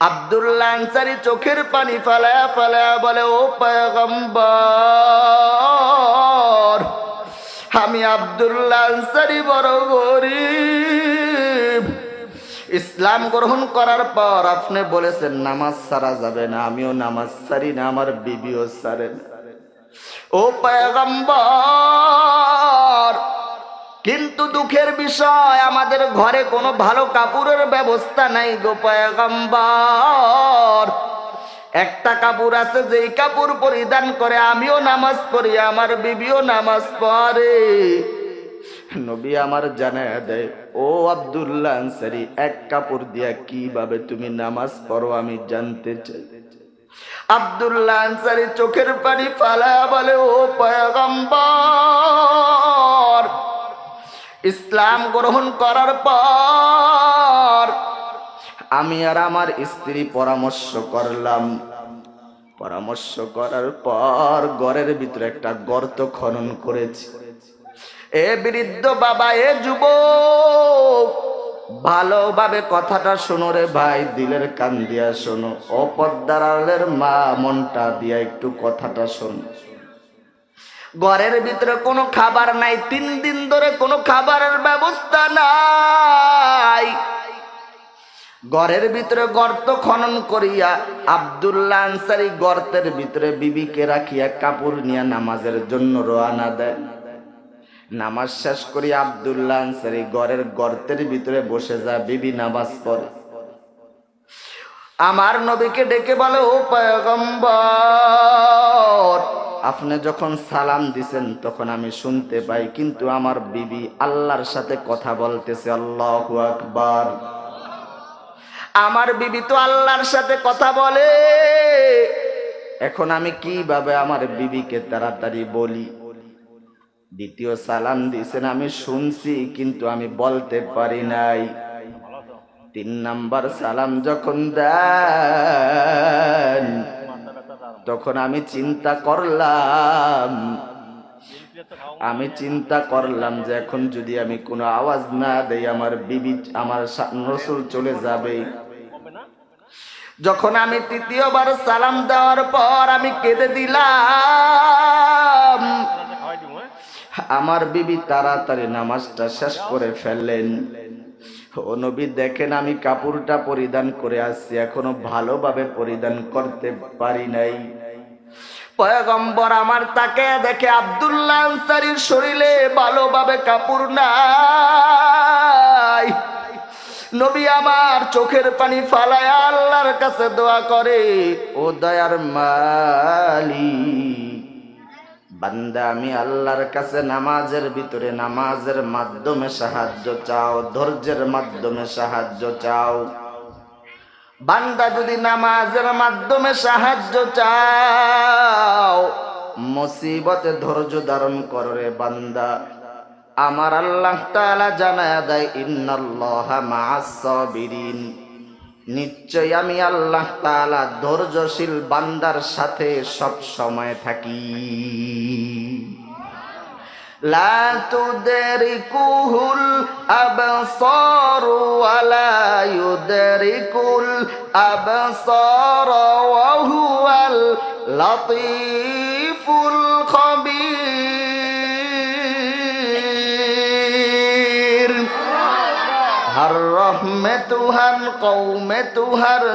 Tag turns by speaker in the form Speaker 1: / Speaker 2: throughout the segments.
Speaker 1: আব্দুল্লাহ আনসারি চোখের পানি ফালায়া ফালায়া বলে, ও পয়গম্বর, আমি আব্দুল্লাহ আনসারি বড় গরিব। ইসলাম গ্রহণ করার পর আপনি বলেছেন, নামাজ সারা যাবে না, আমিও নামাজ সারি না, আমার বিবিও সারে না। ও পয়গম্বর কিন্তু দুঃখের বিষয়, আমাদের ঘরে কোনো ভালো কাপড়ের ব্যবস্থা নাই গো পয়গম্বর। একটা কাপড় আছে যেই কাপড় পরিধান করে, আমিও নামাজ পড়ি, আমার বিবিও নামাজ পড়ে। নবী আমার জানা দেয়, ও আব্দুল্লাহ আনসারি, এক কাপড় দিয়া কীভাবে তুমি নামাজ পড়ো আমি জানতে চাই। আব্দুল্লাহ আনসারি চোখের পানি ফালা বলে, ও পয়গম্বর ইসলাম গ্রহণ করার পর আমি আর আমার স্ত্রী পরামর্শ করলাম। পরামর্শ করার পর ঘরের ভিতরে একটা গর্ত খনন করেছি। এ বৃদ্ধ বাবা, এ যুব ভালোভাবে কথাটা শোনো রে ভাই, দিলের কান দিয়া শোনো অপদ্দারালের মা মনটা দিয়া একটু কথাটা শোনো। ঘরের ভিতরে কোনো খাবার নাই, তিন দিন ধরে কোনো খাবারের ব্যবস্থা নাই। ঘরের ভিতরে গর্ত খনন করিয়া আব্দুল্লাহ আনসারি গর্তের ভিতরে বিবিকে রাখিয়া কাপড় নিয়ে নামাজের জন্য রওনা দেয়। নামাজ শেষ করি আব্দুল্লাহ আনসারি ঘরের গর্তের ভিতরে বসে যা বিবি নামাজ পড়ে। আমার নবীকে ডেকে বলে, ও পয়গম্বর আপনি যখন সালাম দিছেন, তখন আমি শুনতে পাই, কিন্তু আমার বিবি আল্লাহর সাথে কথা বলতেছে। আল্লাহু আকবার। আমার বিবি তো আল্লাহর সাথে কথা বলে। এখন আমি কীভাবে আমার বিবিকে তাড়াতাড়ি বলি? দ্বিতীয় সালাম দিয়েছেন আমি শুনছি, কিন্তু আমি বলতে পারি নাই। তিন নাম্বার সালাম যখন দেন তখন আমি চিন্তা করলাম, আমি চিন্তা করলাম যে এখন যদি আমি কোনো আওয়াজ না দেই, আমার বিবি, আমার রসুল চলে যাবে। যখন আমি তৃতীয়বার সালাম দেওয়ার পর আমি কেঁদে দিলাম, আমার বিবি তাড়াতাড়ি নামাজটা শেষ করে ফেললেন। ও নবী দেখেন আমি কাপড়টা পরিধান করে আসছি, এখনও ভালোভাবে পরিধান করতে পারি নাই। পয়গম্বর আমার তাকে দেখে আব্দুল্লাহ আনসারির শরীরে ভালোভাবে কাপড় নাই। নবী আমার চোখের পানি ফালায় আল্লাহর কাছে দোয়া করে, ও দয়ার মালিক বান্দা, আমি আল্লাহর কাছে নামাজের ভিতরে নামাজের মাধ্যমে সাহায্য চাও, ধৈর্যের মাধ্যমে সাহায্য চাও। বান্দা, যদি নামাজের মাধ্যমে সাহায্য চাও, মুসিবতে ধৈর্য ধারণ করে বান্দা। আমার আল্লাহ তাআলা জানায় দেয়, ইন্নাল্লাহা মা'আস সাবিরিন। নিশ্চয় আমি আল্লাহ তালা ধৈর্যশীল বান্দার সাথে সব সময় থাকি। লা তুদরিকুহুল আবসার ওয়ালা ইউদরিকুল আবসার ওয়া হুয়াল লতীফুল हर रह में तू कौ में तू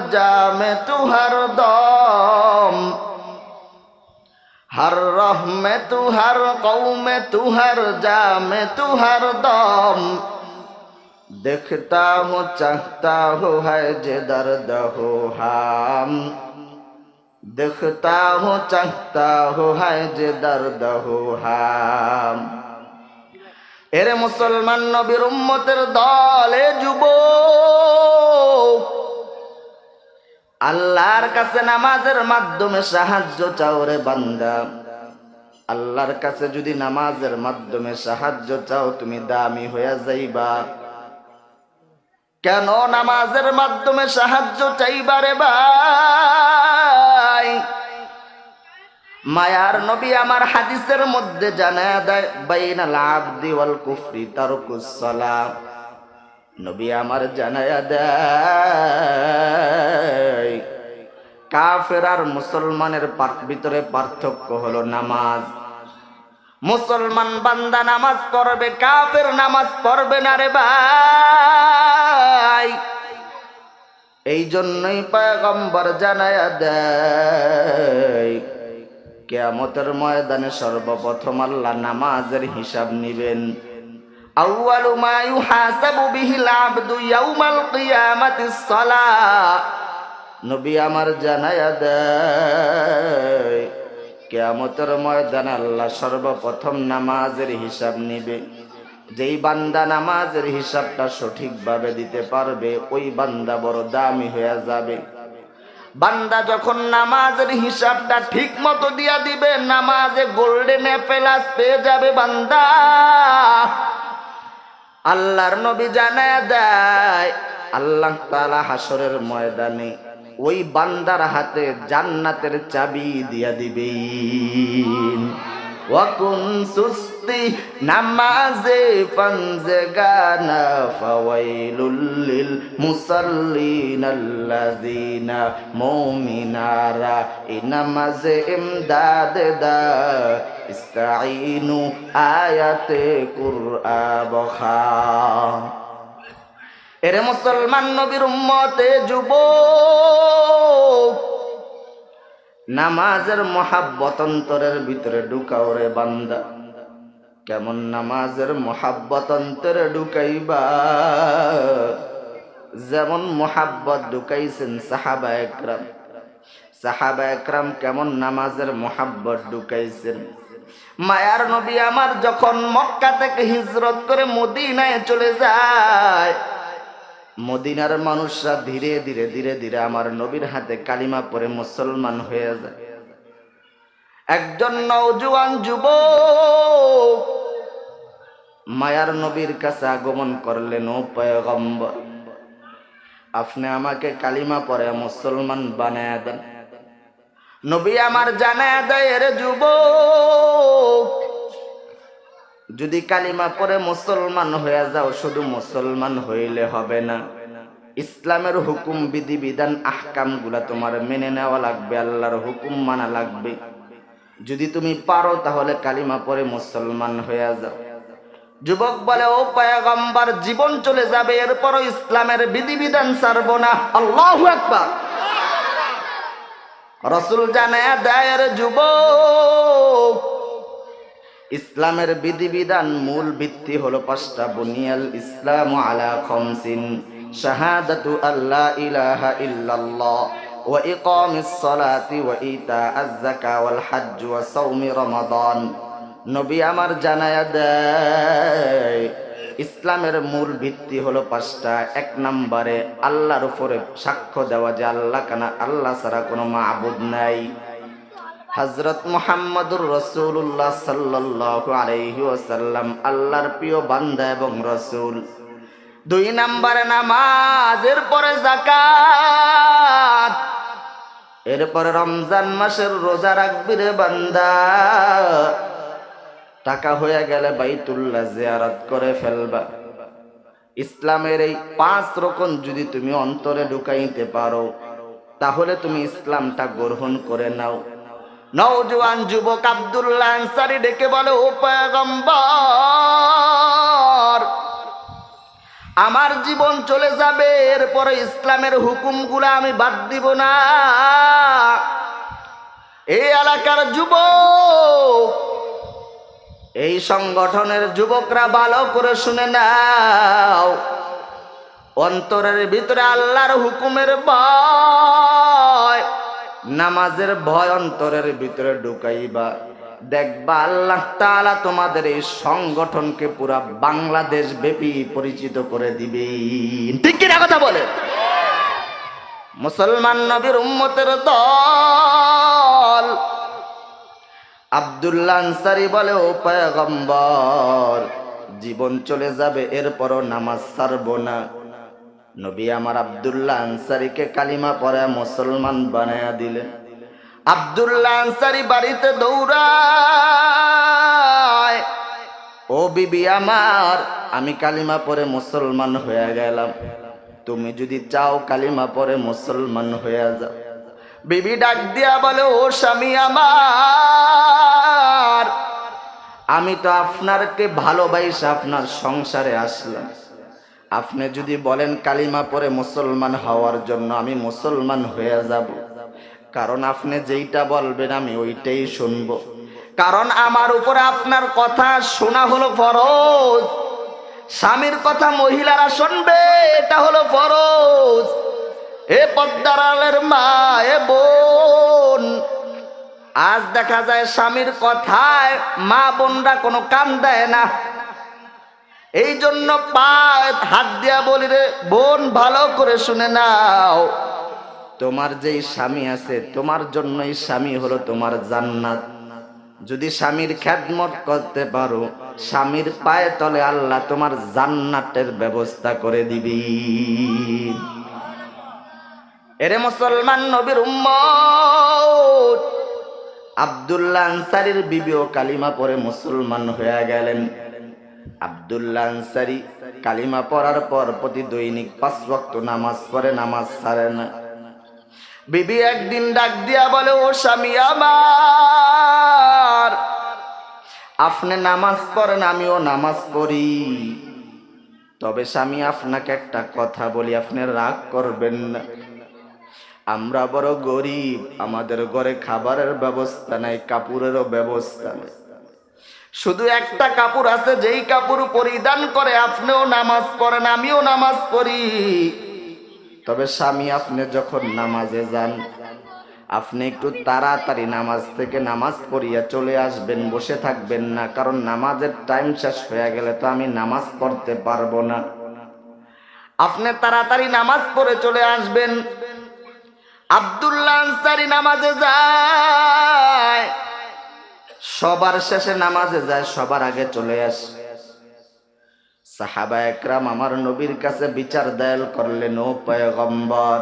Speaker 1: जा में तू हर दम। हर रह में तू हर कौ में तू जा में तू हर दम। देखता हूँ, चाहता हूँ, है जे दर्द हो हम। देखता हूँ, चाहता हूँ, है जे दर्द हो हम। এরে মুসলমান নবীর উম্মতের দলে যুব আল্লাহর কাছে নামাজের মাধ্যমে সাহায্য চাও রে বান্দা। আল্লাহর কাছে যদি নামাজের মাধ্যমে সাহায্য চাও, তুমি দামি হয়ে যাইবা। কেন নামাজের মাধ্যমে সাহায্য চাইবারে ভাই? মায়ার নবী আমার হাদিসের মধ্যে জানা দেয়, বাইনাল আবদি ওয়াল কুফরি তারকুস নবী আমার জানায়া দেয়, কাফের আর মুসলমানের ভিতরে পার্থক্য হলো নামাজ। মুসলমান বান্দা নামাজ পড়বে, কাফের নামাজ পড়বে না রে ভাই। এই জন্যই পয়গম্বর জানায়া দেয় কেয়ামতের ময়দানে সর্বপ্রথম আল্লাহ নামাজের হিসাব নিবেন। আউয়ালু মা নবী আমার কেয়ামতের ময়দানে আল্লাহ সর্বপ্রথম নামাজের হিসাব নিবে। যেই বান্দা নামাজের হিসাবটা সঠিকভাবে দিতে পারবে, ওই বান্দা বড় দামি হয়ে যাবে। বান্দা যখন নামাজের হিসাবটা ঠিক মতো দিয়া দিবে, নামাজে গোল্ডেন প্লাস পেয়ে যাবে বান্দা। আল্লাহর নবী জানায় দেয়, আল্লাহ তাআলা হাসরের ময়দানে ওই বান্দার হাতে জান্নাতের চাবি দিয়া দিবেন। ওয়াকুন সুস্তি নামাজে পাঞ্জে গানা, ফাওয়াইলুল লিল মুসাল্লিন আল্লাযিনা মুমিনারা, এই নামাজে ইমদাদ দা ইস্তাইনু আয়াতে কুরআবখা এরে মুসলমান নবীর উম্মতে যুবক, নামাজের মহাব্বত অন্তরের ভিতরে ঢুকাও রে বান্দা। কেমন নামাজের মহাব্বত অন্তরে ঢুকাইবা? যেমন মহাব্বত ঢুকাইছেন সাহাবা একরাম। সাহাবা একরাম কেমন নামাজের মহাব্বত ঢুকাইছেন? মায়ার নবী আমার যখন মক্কা থেকে হিজরত করে মদিনায় চলে যায়, মদিনার মানুষরা ধীরে ধীরে ধীরে ধীরে আমার নবীর হাতে কালিমা পরে মুসলমান হয়ে যায়। একজন নওজোয়ান যুবক মায়ার নবীর কাছে আগমন করলেন, ও পয়গম্বর, আপনি আমাকে কালিমা পরে মুসলমান বানায় দেন। নবী আমার জানায় দেয়, রে যুবক, যদি কালিমা পরে মুসলমান হয়ে যাও, শুধু মুসলমান হইলে হবে না। ইসলামের হুকুম, বিধি, বিধান আহকামগুলা তোমার মেনে নেওয়া লাগবে, আল্লাহর হুকুম মানা লাগবে। যদি তুমি পারো তাহলে কালিমা পরে মুসলমান হয়ে যাও। যুবক বলে, ও পায়গম্বার, জীবন চলে যাবে, এরপরও ইসলামের বিধিবিধান ছাড়ব না। আল্লাহ একবার রসুল জানায় দেয়ের যুবক, ইসলামের বিধিবিধান মূল ভিত্তি হলো পাঁচটা। বুনিয়াল ইসলাম আলা খমসিন, শাহাদাতু আল্লাহ ইলাহা ইল্লাল্লাহ। ইতাআজ যাকা ওয়াল হজ্জ ওয়া সাওমি রমাদান। নবী আমার জানায়া দেয়, ইসলামের মূল ভিত্তি হলো পাঁচটা। এক নম্বরে, আল্লাহর উপরে সাক্ষ্য দেওয়া যে আল্লাহ কানা আল্লাহ ছাড়া কোনো মাবুদ নাই। হজরত মোহাম্মদুর রসুল্লাহ সাল্লাহ আলহি ওসাল্লাম আল্লাহর প্রিয় বান্দা এবং রসুল। দুই নম্বরে নামাজ এরপরে জাকাত এরপরে রমজান মাসের রোজা রাখবি রে বান্দা। টাকা হয়ে গেলে বাইতুল্লাহ জিয়ারত করে ফেলবা। ইসলামের এই পাঁচ রকম যদি তুমি অন্তরে ঢুকাইতে পারো, তাহলে তুমি ইসলামটা গ্রহণ করে নাও। নওজোয়ান যুবক আব্দুল্লাহ আনসারি ডেকে বলে, ও পয়গম্বর আমার জীবন চলে যাবে, এরপরে ইসলামের হুকুমগুলো আমি বাদ দিব না। এই এলাকার যুবক, এই সংগঠনের যুবকরা ভালো করে শুনে নাও। অন্তরের ভিতরে আল্লাহর হুকুমের ভয়, নামাজের ভয় অন্তরের ভিতরে ঢুকাইবা। দেখবা আল্লাহ তাআলা তোমাদের এই সংগঠনকে পুরা বাংলাদেশ ব্যাপী পরিচিত করে দিবে ঠিক কিনা কথা বলে? মুসলমান নবীর উম্মতের দল। আব্দুল্লাহ আনসারি বলে, ও পয়গম্বর, জীবন চলে যাবে, এরপরও নামাজ ছাড়ব না। নবী আমার আব্দুল্লাহ আনসারিকে কালিমা পরে মুসলমান বানায়া দিলেন। আব্দুল্লাহ আনসারি বাড়িতে দৌড়ায়। ও বিবি আমার, আমি কালিমা পরে মুসলমান হয়ে গেলাম। তুমি যদি চাও কালিমা পরে মুসলমান হয়ে যাও। বিবি ডাক দিয়া বলে, ও স্বামী আমার, আমি তো আপনারকে ভালোবাসি, আপনার সংসারে আসলাম। আপনি যদি বলেন কালিমা পরে মুসলমান হওয়ার জন্য আমি মুসলমান হয়ে যাব। কারণ আপনি যেইটা বলবেন আমি ওইটাই শুনব। কারণ আমার উপরে আপনার কথা শোনা হলো ফরজ। স্বামীর কথা মহিলারা শুনবে, এটা হলো ফরজ। এ পদ্মারালের মা, এ বোন। আজ দেখা যায় স্বামীর কথায় মা বোনরা কোনো কাম দেয় না। এই জন্য পায় হাত দিয়া বলি রে, বোন ভালো করে শুনে নাও। তোমার যেই স্বামী আছে, তোমার জন্যই স্বামী হলো তোমার জান্নাত। যদি স্বামীর খ্যাতমত করতে পারো, স্বামীর পায়ে তলে আল্লাহ তোমার জান্নাতের ব্যবস্থা করে দিবি। এরে মুসলমান নবীর উম্মত, আব্দুল্লাহ আনসারির বিবিও কালিমা পরে মুসলমান হয়ে গেলেন। আব্দুল্লাহ আনসারি কালিমা পড়ার পর প্রতি দৈনিক পাঁচ ওয়াক্ত নামাজ পড়ে, নামাজ ছাড়ে না। বিবি একদিন ডাক দিয়া বলে, ও স্বামী আমার, আপনি নামাজ পড়েন, আমিও নামাজ পড়ি। তবে স্বামী, আপনাকে একটা কথা বলি, আপনি রাগ করবেন না। আমরা বড় গরিব, আমাদের ঘরে খাবারের ব্যবস্থা নাই, কাপড়েরও ব্যবস্থা নেই। শুধু একটা কাপড় আছে, যেই কাপড় পরিধান করে, আপনিও নামাজ পড়েন, আমিও নামাজ পড়ি। তবে স্বামী, আপনি যখন নামাজে যান, আপনি একটু তাড়াতাড়ি নামাজ থেকে নামাজ পড়িয়া চলে আসবেন, বসে থাকবেন না, কারণ নামাজের টাইম শেষ হয়ে গেলে তো আমি নামাজ পড়তে পারব না। আপনি তাড়াতাড়ি নামাজ পড়ে চলে আসবেন। আব্দুল্লাহ নামাজে যায়। সবার শেষে নামাজে যায়, সবার আগে চলে আসে। সাহাবা একরাম আমার নবীর কাছে বিচার দায়াল করলেন, ও পয়গম্বর।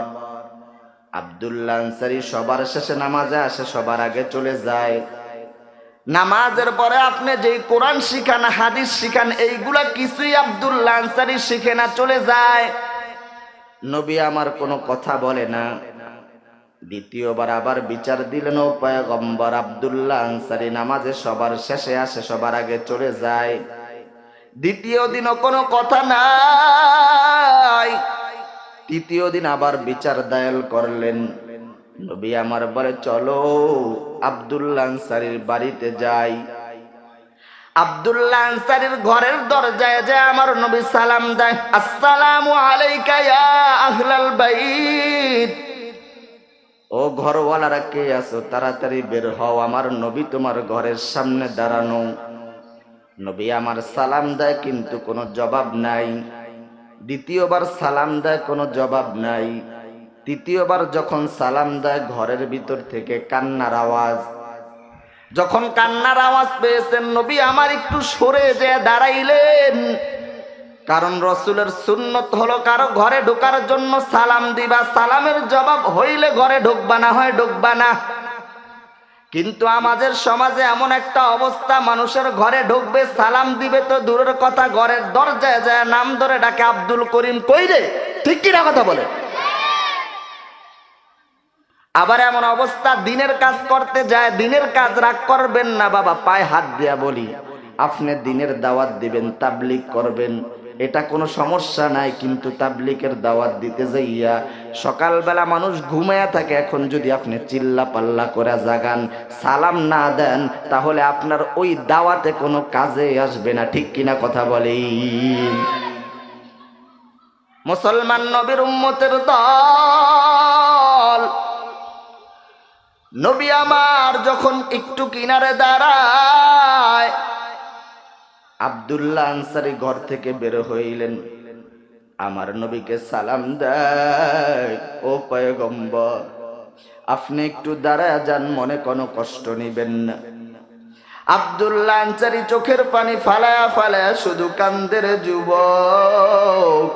Speaker 1: আব্দুল্লাহ আনসারি সবার শেষে নামাজে আসে, সবার আগে চলে যায়। নামাজের পরে আপনি যেই কোরআন শিখান, হাদিস শিখান, এইগুলা কিছুই আব্দুল্লাহ আনসারি শিখে না, চলে যায়। নবী আমার কোনো কথা বলে না। দ্বিতীয়বার আবার বিচার দিলেন, ও পয়গম্বর। আব্দুল্লাহ আনসারি নামাজে সবার শেষে আসে, সবার আগে চলে যায়। দ্বিতীয় দিনও কোনো কথা নাই। তৃতীয় দিন আবার বিচার দায়াল করলেন। নবী আমার বলে, চলো আব্দুল্লাহ আনসারির বাড়িতে যাই। আব্দুল্লাহ আনসারির ঘরের দরজায় যায় আমার নবী সালাম দেয়, আসসালামু আলাইকা ইয়া আহলাল বাইত। ও ঘরওয়ালারা কে আছো? তাড়াতাড়ি বের হও, আমার নবী তোমার ঘরের সামনে দাঁড়ানো। নবী আমার সালাম দেয় কিন্তু কোনো জবাব নাই। দ্বিতীয়বার সালাম দেয়, কোনো জবাব নাই। তৃতীয়বার যখন সালাম দেয়, ঘরের ভিতর থেকে কান্নার আওয়াজ। যখন কান্নার আওয়াজ পেয়েছেন, নবী আমার একটু সরে যে দাঁড়াইলেন। কারণ রসুলের সুন্নত হলো, কারও ঘরে ঢোকার জন্য সালাম দিবা, সালামের জবাব হইলে ঘরে ঢুকবা না হয় ঢুকবা না। কিন্তু আমাদের সমাজে এমন একটা অবস্থা, মানুষের ঘরে ঢুকবে, সালাম দিবে তো দূরের কথা, ঘরের দরজায় যায়, নাম ধরে ডাকে, আব্দুল করিম কই রে? ঠিক কিনা কথা বলে? আবার এমন অবস্থা, দিনের কাজ করতে যায়, দিনের কাজ রাগ করবেন না, বাবা, পায়ে হাত দিয়া বলি, আপনি দিনের দাওয়াত দিবেন তাবলিক করবেন এটা কোনো সমস্যা নাই, কিন্তু তাবলিকের দাওয়াত দিতে যাইয়া সকালবেলা মানুষ ঘুমায়া থাকে, এখন যদি আপনি চিল্লা পাল্লা করে জাগান, সালাম না দেন, তাহলে আপনার ওই দাওয়াতে কোনো কাজে আসবে না, ঠিক কিনা কথা বলি? মুসলমান নবীর উম্মতের দল, নবী আমার যখন একটু কিনারে দাঁড়ায় আব্দুল্লাহ আনসারি ঘর থেকে বের হইলেন। আমার নবীকে সালাম দেয়, ও পয়গম্বর, আপনি একটু দাঁড়ায় যান, মনে কোনো কষ্ট নিবেন না। আব্দুল্লাহ আনসারি চোখের পানি ফালায়া ফালায়া শুধু কান্দের যুবক।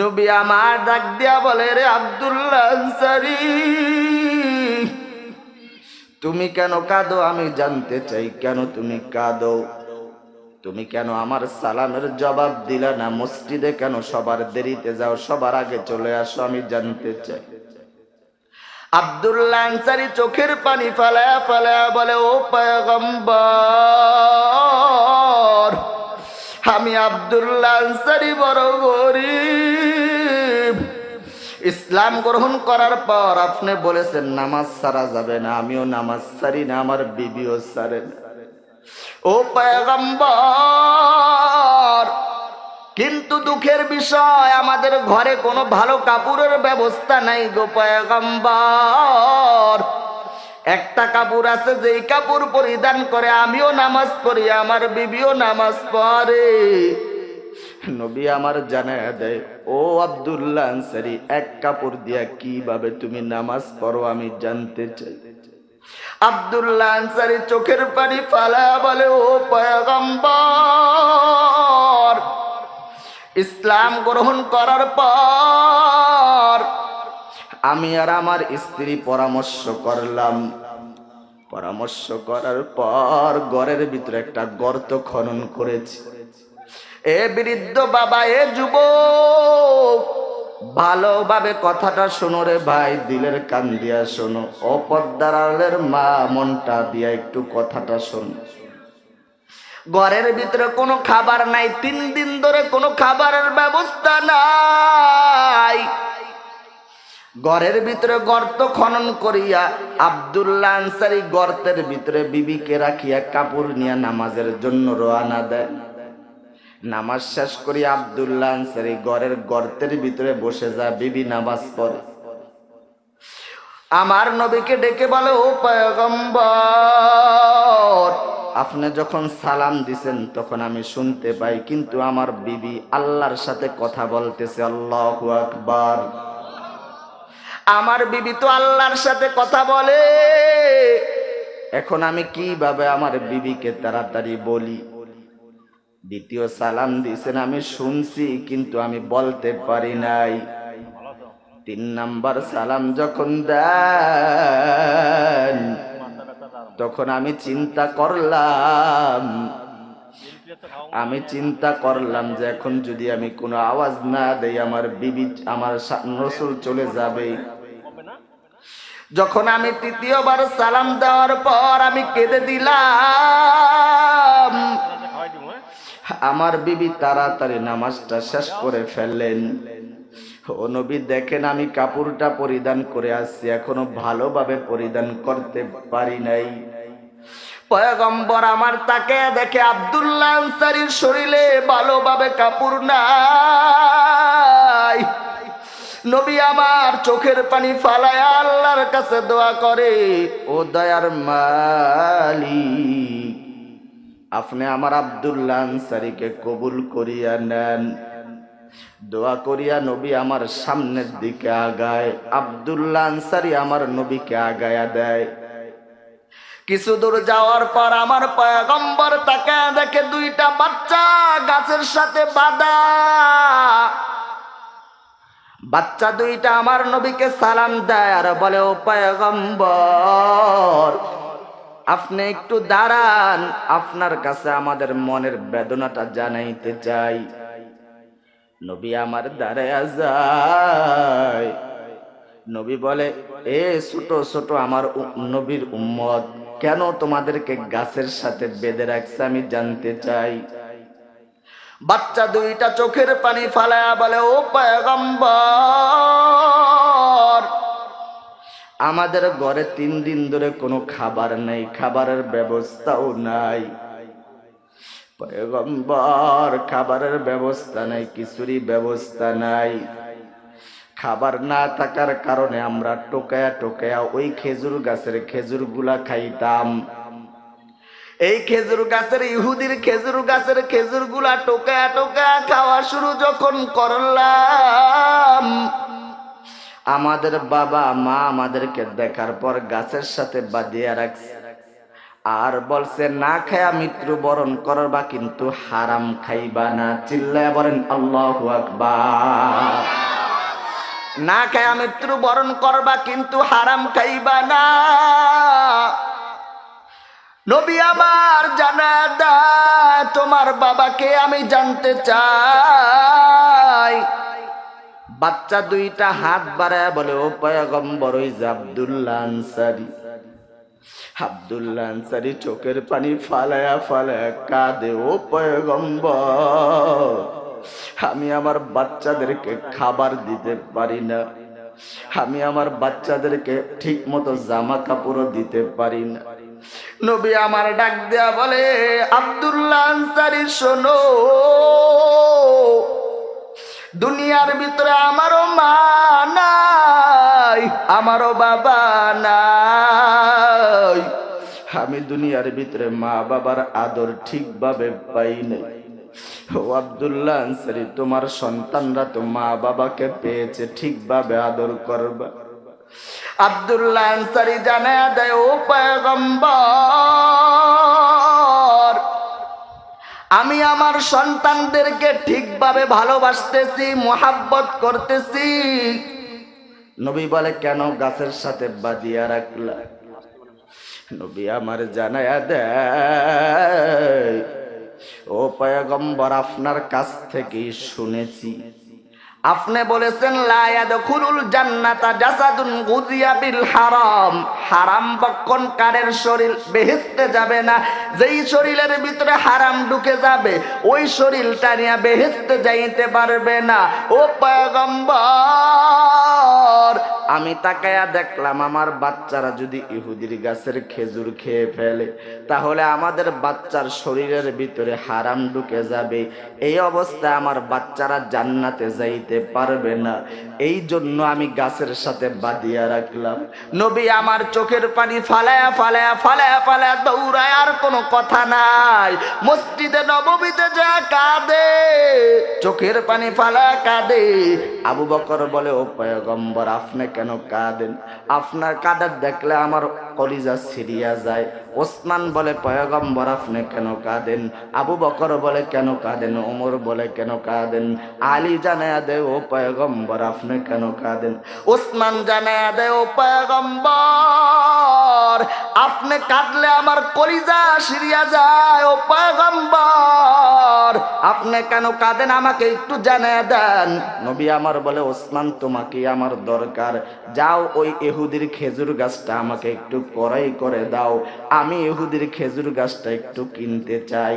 Speaker 1: নবী আমার ডাক দিয়া বলে, রে আব্দুল্লাহ আনসারি, তুমি কেন কাঁদো? আমি জানতে চাই কেন তুমি কাঁদো? তুমি কেন আমার সালামের জবাব দিলে না? মসজিদে কেন সবার দেরিতে যাও? সবার আগে চলে আসো, আমি জানতে চাই। আব্দুল্লাহ আনসারি চোখের পানি ফালায়া ফালায়া বলে, ও পয়গম্বর, আমি আব্দুল্লাহ আনসারি বড় গরিব। ইসলাম গ্রহণ করার পর আপনি বলেছেন, নামাজ সারা যাবে না। আমিও নামাজ সারি না, আমার বিবিও সারে না। ও পয়গম্বর, কিন্তু দুঃখের বিষয়, আমাদের ঘরে কোনো ভালো কাপড়ের ব্যবস্থা নাই গো পয়গম্বর। একটা কাপড় আছে যেই কাপড় পরিধান করে, আমিও নামাজ পড়ি, আমার বিবিও নামাজ পড়ে। নবী আমার জানায় দেয়, ও আব্দুল্লাহ আনসারি, এক কাপড় দিয়া কীভাবে তুমি নামাজ পড়ো আমি জানতে চাই। আব্দুল্লাহ আনসারি চোখের পানি ফালা বলে, ও পয়গম্বর, ইসলাম গ্রহণ করার পর আমি আর আমার স্ত্রী পরামর্শ করলাম। পরামর্শ করার পর ঘরের ভিতরে একটা গর্ত খনন করেছি। এ বৃদ্ধ বাবা, এ যুবক ভালোভাবে কথাটা শোনো রে ভাই, দিলের কান দিয়া শোনো অপদ্দারের মা মনটা দিয়া একটু কথাটা শোনো। ঘরের ভিতরে কোনো খাবার নাই, তিন দিন ধরে কোনো খাবারের ব্যবস্থা নাই। ঘরের ভিতরে গর্ত খনন করিয়া আব্দুল্লাহ আনসারি গর্তের ভিতরে বিবিকে রাখিয়া কাপড় নিয়ে নামাজের জন্য রওনা দেয়। নামাজ শেষ করি আব্দুল্লাহ আনসারি ঘরের গর্তের ভিতরে বসে যায়, বিবি নামাজ পড়ে। আমার নবীকে ডেকে বলে, ও পয়গম্বর, আপনি যখন সালাম দিছেন, তখন আমি শুনতে পাই, কিন্তু আমার বিবি আল্লাহর সাথে কথা বলতেছে, আল্লাহু আকবার। আমার বিবি তো আল্লাহর সাথে কথা বলে। এখন আমি কীভাবে আমার বিবিকে তাড়াতাড়ি বলি? দ্বিতীয় সালাম দিয়েছেন, আমি শুনছি, কিন্তু আমি বলতে পারি নাই। তিন নাম্বার সালাম যখন দেন, তখন আমি চিন্তা করলাম, আমি চিন্তা করলাম যে এখন যদি আমি কোনো আওয়াজ না দেই, আমার বিবি, আমার রসুল চলে যাবে। যখন আমি তৃতীয়বার সালাম দেওয়ার পর আমি কেঁদে দিলাম আমার বিবি তাড়াতাড়ি নামাজটা শেষ করে ফেললেন। ও নবী, দেখেন আমি কাপড়টা পরিধান করে আসছি, এখনও ভালোভাবে পরিধান করতে পারি নাই। পয়গম্বর আমার তাকে দেখে আব্দুল্লাহ আনসারির শরীরে ভালোভাবে কাপড় নাই। নবী আমার চোখের পানি ফালায় আল্লাহর কাছে দোয়া করে, ও দয়ার মালিক আপনি আমার আব্দুল্লাহ আনসারিকে কবুল করিয়া নেন। দোয়া করিয়া নবী আমার সামনের দিকে আগায়। আব্দুল্লাহ আনসারি আমার নবীকে আগায়া দেয়। কিছু দূর যাওয়ার পর আমার পয়গম্বর তাকে দেখে দুইটা বাচ্চা গাছের সাথে বাঁধা। বাচ্চা দুইটা আমার নবীকে সালাম দেয় আর বলে, ও পয়গম্বর আপনি একটু দাঁড়ান, আপনার কাছে আমাদের মনের বেদনাটা জানাইতে চাই। নবী আমার দাঁড়ায় যায়। নবী বলে, এ ছোট ছোট আমার নবীর উম্মত, কেন তোমাদেরকে গাছের সাথে বেঁধে রাখছে আমি জানতে চাই? বাচ্চা দুইটা চোখের পানি ফালায়া বলে, ও পয়গম্বর আমাদের ঘরে তিন দিন ধরে কোনো খাবার নেই, খাবারের ব্যবস্থাও নাই। পয়গম্বর, খাবারের ব্যবস্থা নাই কিছুরই ব্যবস্থা নাই। খাবার না থাকার কারণে আমরা টোকায়া টোকায়া ওই খেজুর গাছের খেজুরগুলা খাইতাম। এই খেজুর গাছের, ইহুদির খেজুর গাছের খেজুরগুলা টোকায়া টোকায়া খাওয়া শুরু যখন করলাম আমাদের বাবা মা আমাদেরকে দেখার পর গাছের সাথে বাঁধিয়ে রাখছে। আর বলছে, না খায়া মৃত্যু বরণ করবা কিন্তু হারাম খাইবা না। চিল্লায় বলেন, আল্লাহ আকবার। না খায়া মৃত্যু বরণ করবা কিন্তু হারাম খাইবা না। নবী আমার জানা দা তোমার বাবাকে আমি জানতে চাই। বাচ্চা দুইটা হাত বাড়ায় বলে, ও পয়গম্বর, ওই যে আব্দুল্লাহ আনসারি। আব্দুল্লাহ আনসারি চোখের পানি ফালায়া ফালায়া কাঁদে, ও পয়গম্বর, আমি আমার বাচ্চাদেরকে খাবার দিতে পারি না। আমি আমার বাচ্চাদেরকে ঠিক মতো জামা কাপড়ও দিতে পারি না। নবী আমার ডাক দেয়া বলে, আব্দুল্লাহ আনসারি, শোনো। দুনিয়ার ভিতরে আমারও মা নাই, আমারও বাবা নাই। আমি দুনিয়ার ভিতরে মা বাবার আদর ঠিকভাবে পাই নাই। ও আব্দুল্লাহ আনসারি, তোমার সন্তানরা তো মা বাবাকে পেয়েছে, ঠিকভাবে আদর করবা। আব্দুল্লাহ আনসারি জানা দেয়, ও পয়গম্বর আমি আমার সন্তানদেরকে ঠিকভাবে ভালোবাসতেছি, মোহাব্বত করতেছি। নবী বলে, কেন গাছের সাথে বাদিয়া রাখলা? নবী আমার জানায়া দেয়, ও পয়গম্বর, আপনার কাছ থেকে শুনেছি। আপনি বলেছেন জান্নাতা জাসাদুন গুদিয়া বিল হারাম। হারাম বক্ষণ কারের শরীর বেহেস্তে যাবে না। যেই শরীরের ভিতরে হারাম ঢুকে যাবে, ওই শরীরটা নিয়ে বেহেস্তে যাইতে পারবে না। ও পয়গম্বর আমি তাকায়া দেখলাম আমার বাচ্চারা যদি ইহুদির গাছের খেজুর খেয়ে ফেলে, তাহলে আমাদের বাচ্চার শরীরের ভিতরে হারাম ঢুকে যাবে। এই অবস্থায় আমার বাচ্চারা জান্নাতে যাইতে পারবে না। এই জন্য আমি গাছের সাথে বাঁধিয়া রাখলাম। নবী আমার চোখের পানি ফালায়া ফালায়া ফালায়া ফালায়া দৌড়ায়, আর কোনো কথা নাই। মসজিদে নবমীতে যা কাঁদে, চোখের পানি ফালায়া কাঁদে। আবু বকর বলে, ও পয়গম্বর, আপনি কেন কাঁদেন? আপনার কাদার দেখলে আমার কলিজা ছিড়িয়া যায়। ওসমান বলে পয়গম্বর, আপনি কেন কাঁদেন? আবু বকর বলে, কেন কাঁদেন? ওমর বলে, কেন কাঁদেন? আলী জানায়া দে ও পয়গম্বর, আপনি কেন কাঁদেন? ওসমান জানায়া দে ও পয়গম্বর, আপনি কাঁদলে আমার কলিজা সিরিয়া যায়। ও পয়গম্বর, আপনি কেন কাঁদেন? আমাকে একটু জানিয়ে দেন। নবী আমার বলে, ওসমান, তোমাকে আমার দরকার। যাও ওই এহুদির খেজুর গাছটা আমাকে একটু করাই করে দাও। আমি এহুদির খেজুর গাছটা একটু কিনতে চাই।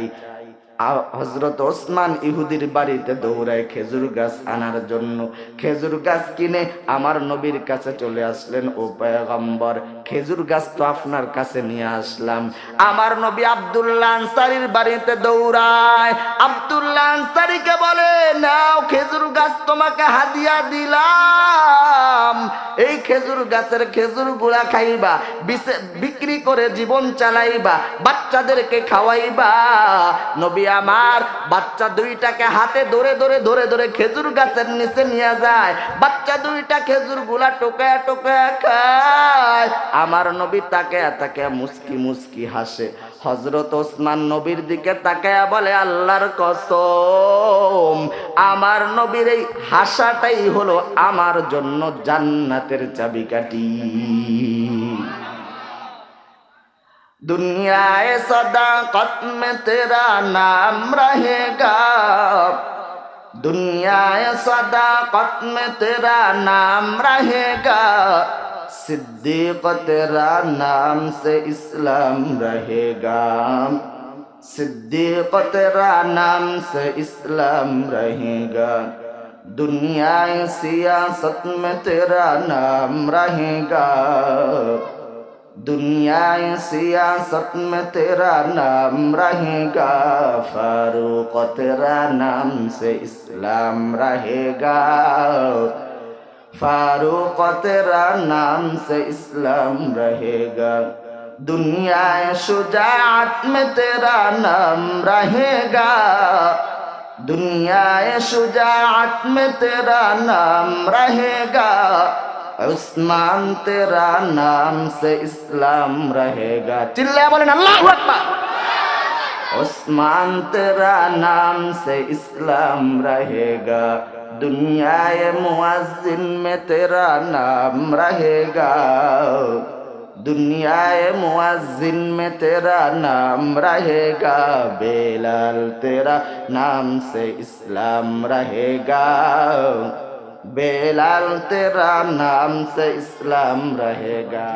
Speaker 1: হজরত ওসমান ইহুদির বাড়িতে দৌড়ায় খেজুর গাছ আনার জন্য। খেজুর গাছ কিনে আমার নবীর কাছে চলে আসলেন, ও পয়গম্বর, খেজুর গাছ তো আপনার কাছে নিয়ে আসলাম। আমার নবী আব্দুল্লাহ আনসারির বাড়িতে দৌড়ায়। আব্দুল্লাহ আনসারিকে বলে, নাও খেজুর গাছ তোমাকে হাদিয়া দিলাম। এই খেজুর গাছের খেজুর গুড়া খাইবা বিক্রি করে জীবন চালাইবা, বাচ্চাদেরকে খাওয়াইবা। নবী আমার বাচ্চা দুইটাকে হাতে ধরে ধরে ধরে ধরে খেজুর গাছের নিচে নিয়ে যায়। বাচ্চা দুইটা খেজুরগুলা টোকায়া টোকায়া খায়। আমার নবী তাকে তাকে মুস্কি মুস্কি হাসে। হজরত ওসমান নবীর দিকে তাকায়া বলে, আল্লাহর কসম, আমার নবীর এই হাসাটাই হলো আমার জন্য জান্নাতের চাবিকাঠি। दुनियाए सदाकत में तेरा नाम रहेगा। दुनियाए सदाकत में तेरा नाम रहेगा। सिद्दीक तेरा नाम से इस्लाम रहेगा। सिद्दीक तेरा नाम से इस्लाम रहेगा। दुनियाए सियासत में तेरा नाम रहेगा। दुनियाए सियासत में तेरा नाम रहेगा फारूक तेरा नाम से इस्लाम रहेगा फारूक तेरा नाम से इस्लाम रहेगा दुनियाए शुजात में तेरा नाम रहेगा दुनियाए शुजात में तेरा नाम रहेगा उस्मान तेरा नाम से इस्लाम रहेगा चिल्ला बोले अल्लाह अकबर उस्मान तेरा नाम से इस्लाम रहेगा दुनियाए मुआजिन में तेरा नाम रहेगा दुनियाए मुआजिन में तेरा नाम रहेगा बेलाल तेरा नाम से इस्लाम रहेगा बेलाल तेरा नाम से इस्लाम रहेगा